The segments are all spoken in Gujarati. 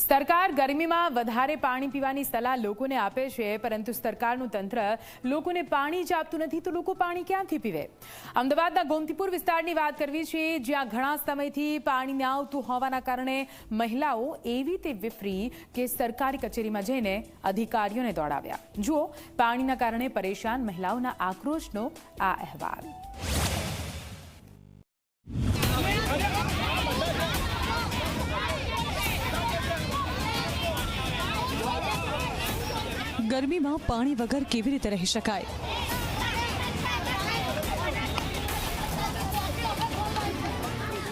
સરકાર ગરમીમાં વધારે પાણી પીવાની સલાહ લોકોને આપે છે, પરંતુ સરકારનું તંત્ર લોકોને પાણી જ આપતું નથી, તો લોકો પાણી ક્યાંથી પીવે? અમદાવાદના ગોમતીપુર વિસ્તારની વાત કરવી છે, જ્યાં ઘણા સમયથી પાણી ન આવતું હોવાના કારણે મહિલાઓ એવી તે વિફરી કે સરકારી કચેરીમાં જઈને અધિકારીઓને દોડાવ્યા. જુઓ, પાણીના કારણે પરેશાન મહિલાઓના આક્રોશનો આ અહેવાલ. ગરમીમાં પાણી વગર કેવી રીતે રહી શકાય?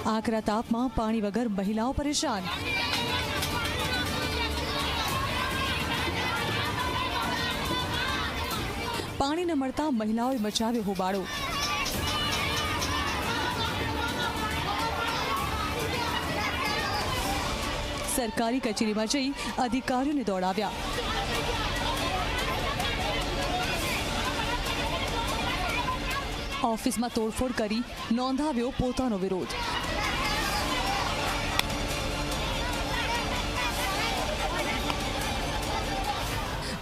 આકરા તાપમાં પાણી વગર મહિલાઓ પરેશાન. પાણી ન મળતા મહિલાઓએ મચાવ્યો હોબાળો. સરકારી કચેરીમાં જઈ અધિકારીઓને દોડાવ્યા. ઓફિસમાં તોડફોડ કરી નોંધાવ્યો પોતાનો વિરોધ.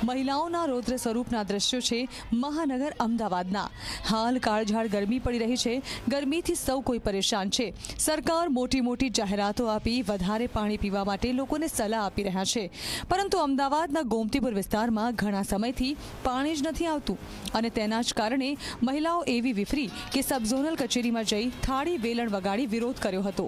મહિલાઓના રૌદ્ર સ્વરૂપના દ્રશ્યો છે મહાનગર અમદાવાદના. હાલ કાળઝાળ ગરમી પડી રહી છે. ગરમીથી સૌ કોઈ પરેશાન છે. સરકાર મોટી મોટી જાહેરાતો આપી વધારે પાણી પીવા માટે લોકોને સલાહ આપી રહ્યા છે. પરંતુ અમદાવાદના ગોમતીપુર વિસ્તારમાં ઘણા સમયથી પાણી જ નથી આવતું અને તેના જ કારણે મહિલાઓ એવી વિફરી કે સબઝોનલ કચેરીમાં જઈ થાળી વેલણ વગાડી વિરોધ કર્યો હતો.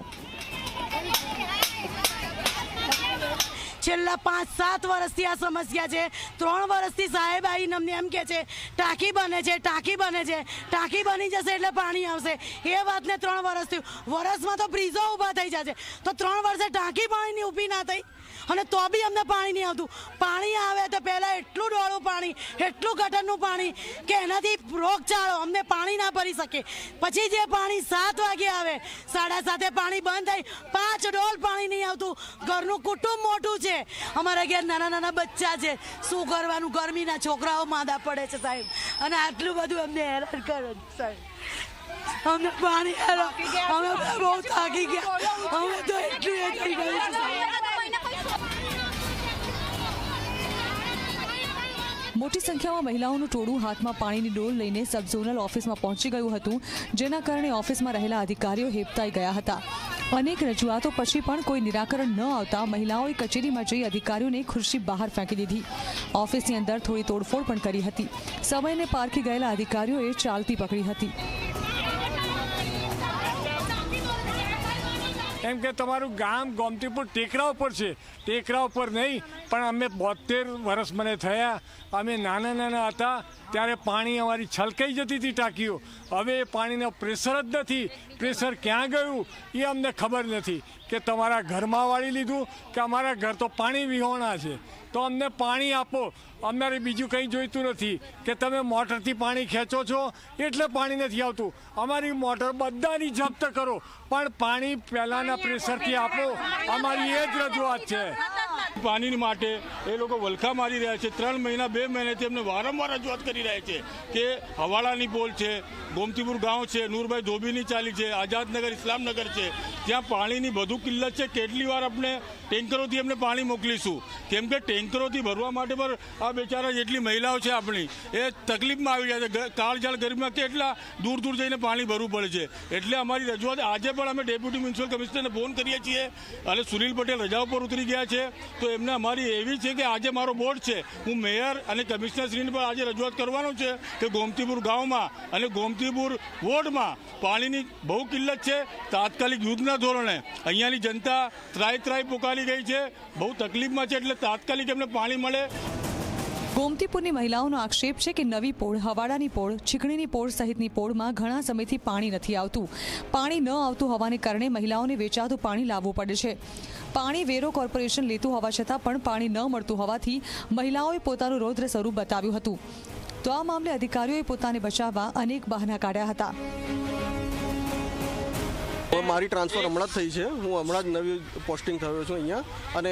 છેલ્લા પાંચ, સાત વર્ષથી આ સમસ્યા છે. ત્રણ વર્ષથી સાહેબ આવીને અમને એમ કે છે, ટાંકી બને છે, ટાંકી બને છે, ટાંકી બની જશે એટલે પાણી આવશે. એ વાતને ત્રણ વર્ષથી, વર્ષમાં તો બ્રિજો ઊભા થઈ જશે. તો ત્રણ વર્ષે ટાંકી પાણીની ઊભી ના થઈ. અને તો બી અમને પાણી નહીં આવતું. પાણી આવે તો પહેલાં એટલું ડોળું પાણી એટલું ગટરનું પાણી કે એનાથી રોગચાળો અમને પાણી ના ભરી શકે. પછી જે પાણી સાત વાગે આવે સાડા સાતે પાણી બંધ થાય પાંચ ડોલ પાણી નહીં આવતું. ઘરનું કુટુંબ મોટું છે. અમારા ઘેર નાના નાના બચ્ચા છે. શું કરવાનું? ગરમીના છોકરાઓ માંદા પડે છે સાહેબ. અને આટલું બધું અમને હેરાન કરે સાહેબ. અમને પાણી અમે બહુ થાકી ગયા. અમે તો એટલું મોટી સંખ્યામાં મહિલાઓનું ટોળું હાથમાં પાણીની ડોલ લઈને સબઝોનલ ઓફિસમાં પહોંચી ગયું હતું, જેના કારણે ઓફિસમાં રહેલા અધિકારીઓ હેપતાઈ ગયા હતા. અનેક રજૂઆતો પછી પણ કોઈ નિરાકરણ ન આવતા મહિલાઓએ કચેરીમાં જઈ અધિકારીઓને ખુરશી બહાર ફેંકી દીધી. ઓફિસની અંદર થોડી તોડફોડ પણ કરી હતી. સમયને પારખી ગયેલા અધિકારીઓએ ચાલતી પકડી હતી. એમ કે તમારું ગામ ગોમતીપુર ટેકરા ઉપર છે. ટેકરા ઉપર નહીં, પણ અમે બોતેર વર્ષ મને થયા. અમે નાના નાના હતા, ત્યારે પાણી અમારી છલકાઈ જતી હતી ટાંકીઓ. હવે એ પાણીનો પ્રેશર જ નથી. પ્રેશર ક્યાં ગયું, એ અમને ખબર નથી. કે તમારા ઘરમાં વાળી લીધું કે અમારા ઘર તો પાણી વિહોણા છે. તો અમને પાણી આપો. અમારે બીજું કંઈ જોઈતું નથી કે તમે મોટરથી પાણી ખેંચો છો એટલે પાણી નથી આવતું. અમારી મોટર બધાની જપ્ત કરો. પણ પાણી પહેલાંના પ્રેશરથી આપો. અમારી એ જ રજૂઆત છે. પાણી માટે એ લોકો વલખા મારી રહ્યા છે. ત્રણ મહિના બે મહિનાથી એમને વારંવાર રજૂઆત કરી રહ્યા છે કે હવાળાની પોલ છે ગોમતીપુર ગાંવ છે નૂરભાઈ ધોબીની ચાલી છે આઝાદનગર ઇસ્લામનગર છે. ત્યાં પાણીની વધુ કિલ્લત છે. કેટલી વાર આપણે ટેન્કરોથી એમને પાણી મોકલીશું? કેમ કે ટેન્કરોથી ભરવા માટે પર આ બેચારા જેટલી મહિલાઓ છે આપણી, એ તકલીફમાં આવી જાય છે. કાળજાળ ગરમીમાં કેટલા દૂર દૂર જઈને પાણી ભરવું પડે છે. એટલે અમારી રજૂઆત, આજે પણ અમે ડેપ્યુટી મ્યુનિસિપલ કમિશનરને ફોન કરીએ છીએ અને સુનિલ પટેલ રજા ઉપર ઉતરી ગયા છે. તો એમને અમારી એવી છે કે આજે મારો બોર્ડ છે. હું મેયર અને કમિશનરશ્રીને પણ આજે રજૂઆત કરવાનો છે કે ગોમતીપુર ગામમાં અને ગોમતીપુર વોર્ડમાં પાણીની બહુ કિલ્લત છે. તાત્કાલિક યુદ્ધના ધોરણે. અહીંયાની જનતા ત્રાય ત્રાય પોકાલી ગઈ છે. બહુ તકલીફમાં છે એટલે તાત્કાલિક એમને પાણી મળે. ગોમતીપુરની મહિલાઓનો આક્ષેપ છે કે નવી પોળ, હવાડાની પોળ, છીકણીની પોળ સહિતની પોળમાં ઘણા સમયથી પાણી નથી આવતું. પાણી ન આવતું હોવાને કારણે મહિલાઓને વેચાતું પાણી લાવવું પડે છે. પાણી વેરો કોર્પોરેશન લેતું હોવા છતાં પણ પાણી ન મળતું હોવાથી મહિલાઓએ પોતાનું રૌદ્ર સ્વરૂપ બતાવ્યું હતું. તો આ મામલે અધિકારીઓએ પોતાને બચાવવા અનેક બહાના કાઢ્યા હતા. મારી ટ્રાન્સફર હમણાં જ થઈ છે. હું હમણાં જ નવી પોસ્ટિંગ થયો છું અહીંયા. અને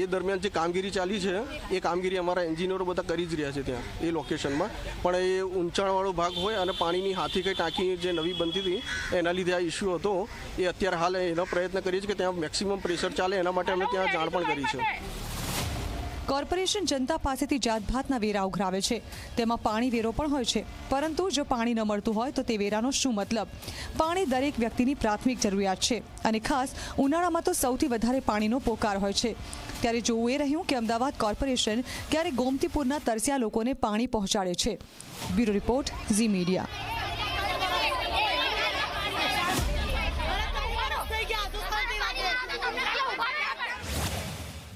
એ દરમિયાન જે કામગીરી ચાલી છે, એ કામગીરી અમારા એન્જિનિયરો બધા કરી જ રહ્યા છે ત્યાં, એ લોકેશનમાં પણ એ ઊંચાણવાળો ભાગ હોય અને પાણીની હાથી કઈ ટાંકી જે નવી બનતી હતી, એના લીધે આ ઇસ્યુ હતો. એ અત્યારે હાલ એનો પ્રયત્ન કરીએ છીએ કે ત્યાં મેક્સિમમ પ્રેશર ચાલે, એના માટે અમે ત્યાં જાણ પણ કરી છે. કોર્પોરેશન જનતા પાસેથી જાતભાતના વેરા ઉઘરાવે છે. તેમાં પાણી વેરો પણ હોય છે. પરંતુ જો પાણી ન મળતું હોય તો તે વેરાનો શું મતલબ? પાણી દરેક વ્યક્તિની પ્રાથમિક જરૂરિયાત છે. અને ખાસ, ઉનાળામાં તો સૌથી વધારે પાણીનો પોકાર હોય છે. ત્યારે જોવું એ રહ્યું કે અમદાવાદ કોર્પોરેશન ક્યારે ગોમતીપુરના તરસ્યા લોકોને પાણી પહોંચાડે છે. Bureau report, Zee media.